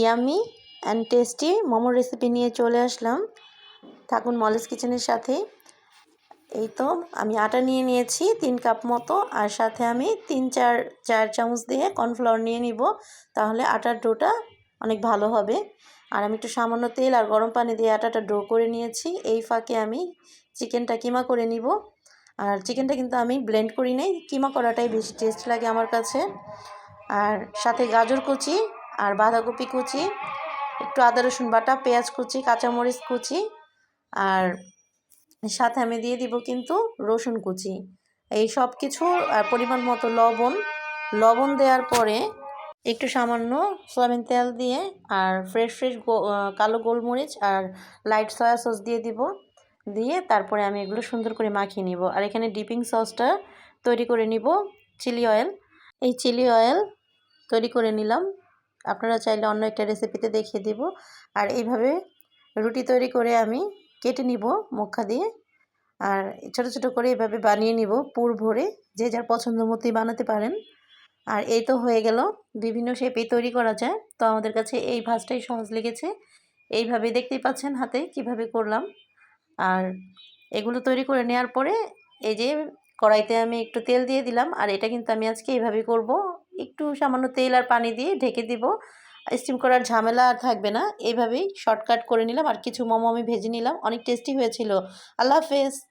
Yummy and tasty মোমোর recipe নিয়ে চলে আসলাম। থাকুন মলেস কিচেনের সাথে। এই তো আমি আটা নিয়ে নিয়েছি তিন কাপ মতো, আর সাথে আমি তিন, চার চার চামচ দিয়ে কর্নফ্লাওয়ার নিয়ে নিব, তাহলে আটার ডোটা অনেক ভালো হবে। আর আমি একটু সামান্য তেল আর গরম পানি দিয়ে আটাটা ডো করে নিয়েছি, এই ফাঁকে আমি চিকেনটা কিমা করে নিব। আর চিকেনটা কিন্তু আমি ব্লেন্ড করি নাই, কিমা করাটাই বেশি টেস্ট লাগে আমার কাছে। আর সাথে গাজর কুচি আর বাঁধাকপি কুচি, একটু আদা, রসুন বাটা, পেঁয়াজ কুচি, কাঁচামরিচ কুচি, আর সাথে আমি দিয়ে দিব কিন্তু রসুন কুচি। এই সব কিছু আর পরিমাণ মতো লবণ। লবণ দেওয়ার পরে একটু সামান্য সয়াবিন তেল দিয়ে আর ফ্রেশ ফ্রেশ কালো গোলমরিচ আর লাইট সয়া সস দিয়ে দিব। দিয়ে তারপরে আমি এগুলো সুন্দর করে মাখিয়ে নিব। আর এখানে ডিপিং সসটা তৈরি করে নিব, চিলি অয়েল। এই চিলি অয়েল তৈরি করে নিলাম। আপনারা চাইলে অন্য একটা রেসিপিতে দেখিয়ে দিব। আর এইভাবে রুটি তৈরি করে আমি কেটে নিব মক্কা দিয়ে। আর ছোট ছোট করে এভাবে বানিয়ে নিব পুর ভরে। যে যার পছন্দ মতোই বানাতে পারেন। আর এই তো হয়ে গেল। বিভিন্ন শেপে তৈরি করা যায়। তো আমাদের কাছে এই ভাজটাই সহজ লেগেছে। এইভাবে দেখতেই পাচ্ছেন হাতে কীভাবে করলাম। আর এগুলো তৈরি করে নেওয়ার পরে এই যে কড়াইতে আমি একটু তেল দিয়ে দিলাম। আর এটা কিন্তু আমি আজকে এইভাবে করব। একটু সামান্য তেল আর পানি দিয়ে ঢেকে দিব। স্টিম করার ঝামেলা আর থাকবে না। এইভাবেই শর্টকাট করে নিলাম। আর কিছু মোমো আমি ভেজে নিলাম। অনেক টেস্টি হয়েছিল। আল্লাহ হাফেজ।